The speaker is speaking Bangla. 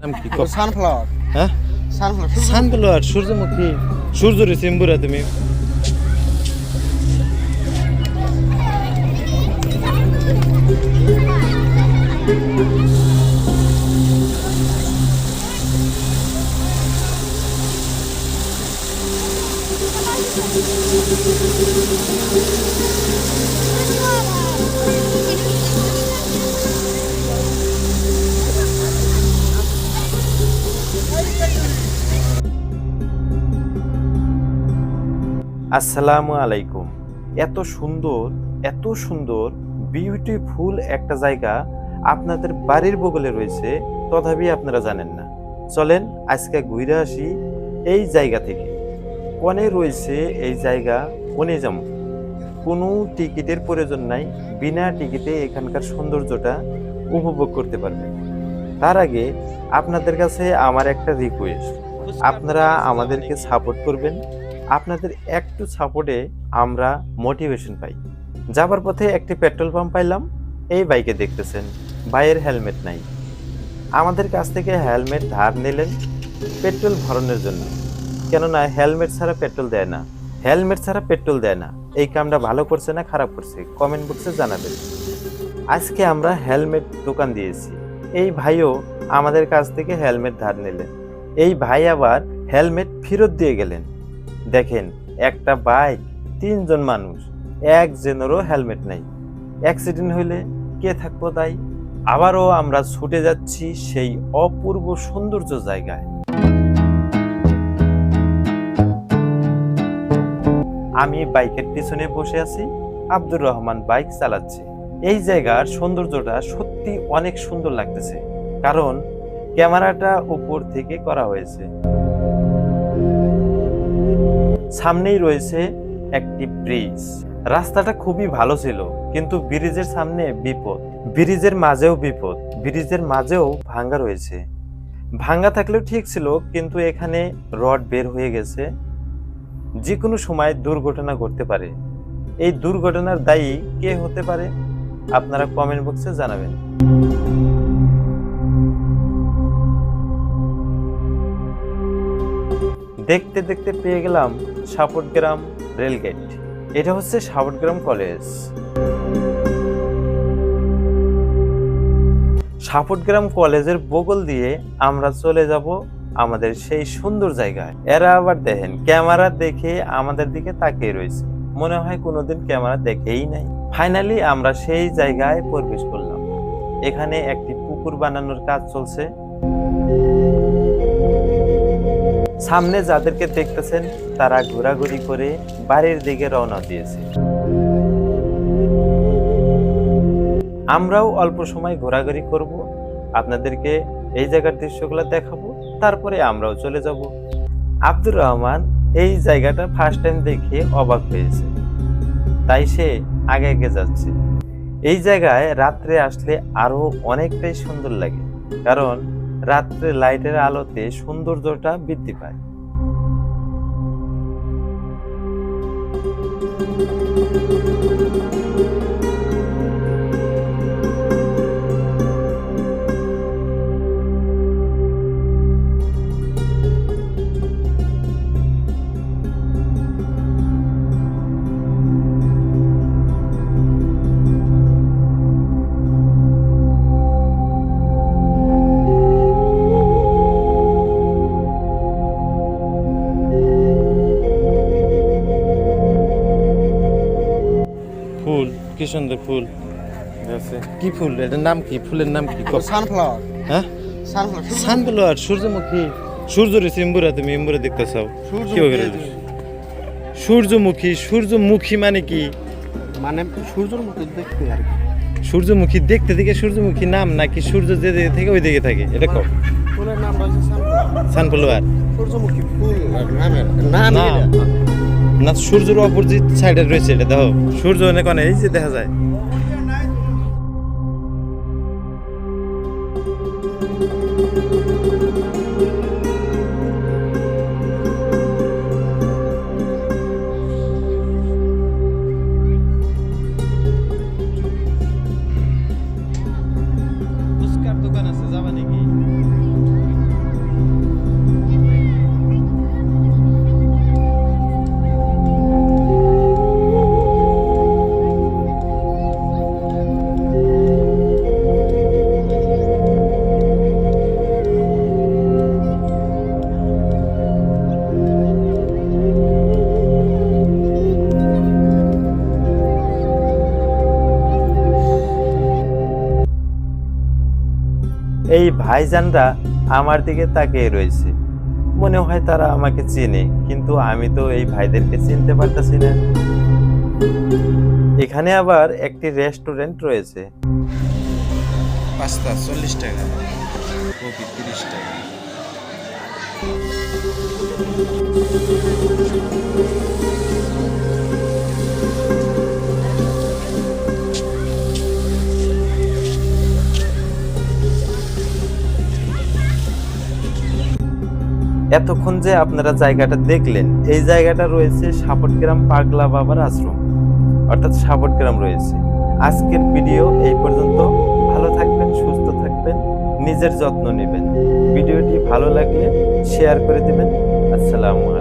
নাম কি? সানফ্লাওয়ার হ্যাঁ? সানফ্লাওয়ার সানফ্লাওয়ার সূর্যমুখী। সূর্য রে সিম্বুরা তুমি। আসসালামু আলাইকুম। এত সুন্দর এত সুন্দর বিউটিফুল একটা জায়গা আপনাদের বাড়ির বগলে রয়েছে, তথাপি আপনারা জানেন না। চলেন আজকে ঘুরে আসি এই জায়গা থেকে। কনে রয়েছে এই জায়গা, কনে যাম। কোনো টিকিটের প্রয়োজন নাই, বিনা টিকিটে এখানকার সৌন্দর্যটা উপভোগ করতে পারবেন তার আগে আপনাদের কাছে আমার একটা রিকোয়েস্ট আপনারা আমাদেরকে সাপোর্ট করবেন। আপনাদের একটু সাপোর্টে আমরা মোটিভেশন পাই। যাবার পথে একটি পেট্রোল পাম্প পাইলাম, এই বাইকে দেখতেছেন বাইয়ের হেলমেট নাই। আমাদের কাছ থেকে হেলমেট ধার নিলেন পেট্রোল ভরানোর জন্য। কেননা হেলমেট ছাড়া পেট্রোল দেয় না। হেলমেট ছাড়া পেট্রোল দেয় না। এই কামটা ভালো করছে না খারাপ করছে? কমেন্ট বক্সে জানাবেন। আজকে আমরা হেলমেট দোকান দিয়েছি। এই ভাইও আমাদের কাছ থেকে হেলমেট ধার নিলেন। এই ভাই আবার হেলমেট ফেরত দিয়ে গেলেন। দেখেন, একটা বাইক, তিনজন মানুষ, একজনেরও হেলমেট নাই। অ্যাক্সিডেন্ট হইলে কে থাকব তাই? আবারও আমরা ছুটে যাচ্ছি সেই অপূর্ব সৌন্দর্য জায়গায়। আমি বাইকের পিছনে বসে আছি, আব্দুর রহমান বাইক চালাচ্ছে। এই জায়গার সৌন্দর্যটা সত্যি অনেক সুন্দর লাগতেছে, কারণ ক্যামেরাটা উপর থেকে করা হয়েছে। সামনেই রয়েছে একটি ব্রিজ। রাস্তাটা খুবই ভালো ছিল, কিন্তু ব্রিজের সামনে বিপদ। ব্রিজের মাঝেও বিপদ। ব্রিজের মাঝেও ভাঙ্গা রয়েছে। ভাঙ্গা থাকলেও ঠিক ছিল, কিন্তু এখানে রড বের হয়ে গেছে। যে কোনো সময় দুর্ঘটনা ঘটতে পারে। এই দুর্ঘটনার দায়ী কে হতে পারে? আপনারা কমেন্ট বক্সে জানাবেন। দেখতে দেখতে পেয়ে গেলাম সাপটগ্রাম রেলগেট। এটা হচ্ছে সাপটগ্রাম কলেজ। সাপটগ্রাম কলেজের বগল দিয়ে আমরা চলে যাব আমাদের সেই সুন্দর জায়গায়। এরা আবার দেখেন, ক্যামেরা দেখে আমাদের দিকে তাকিয়ে রয়েছে। মনে হয় কোনোদিন ক্যামেরা দেখেই নাই। ফাইনালি আমরা সেই জায়গায় প্রবেশ করলাম। এখানে একটি পুকুর বানানোর কাজ চলছে। সামনে যাদেরকে দেখতেছেন, তারা ঘোরাঘুরি করে বাড়ির দিকে রওনা দিয়েছে। আমরাও অল্প সময় ঘোরাঘুরি করব, আপনাদেরকে এই জায়গার দৃশ্যগুলো দেখাবো, তারপরে আমরাও চলে যাব। আব্দুর রহমান এই জায়গাটা ফার্স্ট টাইম দেখে অবাক হয়েছে। তাই সে আগে আগে যাচ্ছে। এই জায়গায় রাত্রে আসলে আরও অনেকটাই সুন্দর লাগে, কারণ রাত্রে লাইটের আলোতে সৌন্দর্যটা বৃদ্ধি পায়। কি সুন্দর ফুল কি ফুল এটার নাম কি? ফুলের নাম কি? সানফ্লাওয়ার হ্যাঁ? সানফ্লাওয়ার সানফ্লাওয়ার সূর্যমুখী। সূর্য রে সিম্বুরা তুমি ইম্বুরা দেখতে চাও? সূর্যমুখী সূর্যমুখী মানে কি? মানে সূর্যের মতো দেখতে আর কি। সূর্যমুখী দেখতে দিকে সূর্যমুখী নাম নাকি সূর্য যে দিকে থেকে ওই দিকে থাকে? এটা ফুলের নাম সানফ্লাওয়ার সানফ্লাওয়ার সূর্যমুখী ফুল আর নামের নাম না, সূর্যের অপোজিট সাইডে রয়েছে এটা, দেখো। সূর্য অনেক অনেক এই যে দেখা যায়। দোকান আছে, যাবা নাকি? ভাইজানরা আমার দিকে তাকিয়ে রয়েছে। মনে হয় তারা আমাকে চেনে, কিন্তু আমি তো এই ভাইদেরকে চিনতে পারতাছি না। এখানে আবার একটি রেস্টুরেন্ট রয়েছে। পাস্তা চল্লিশ টাকা, কপি তিরিশ টাকা। এতক্ষণ যে আপনারা জায়গাটা দেখলেন, এই জায়গাটা রয়েছে সাপটগ্রাম পাগলা বাবার আশ্রম। অর্থাৎ সাপটগ্রাম রয়েছে। আজকের ভিডিও এই পর্যন্ত। ভালো থাকবেন, সুস্থ থাকবেন, নিজের যত্ন নেবেন। ভিডিওটি ভালো লাগলে শেয়ার করে দেবেন। আসসালামু আলাইকুম।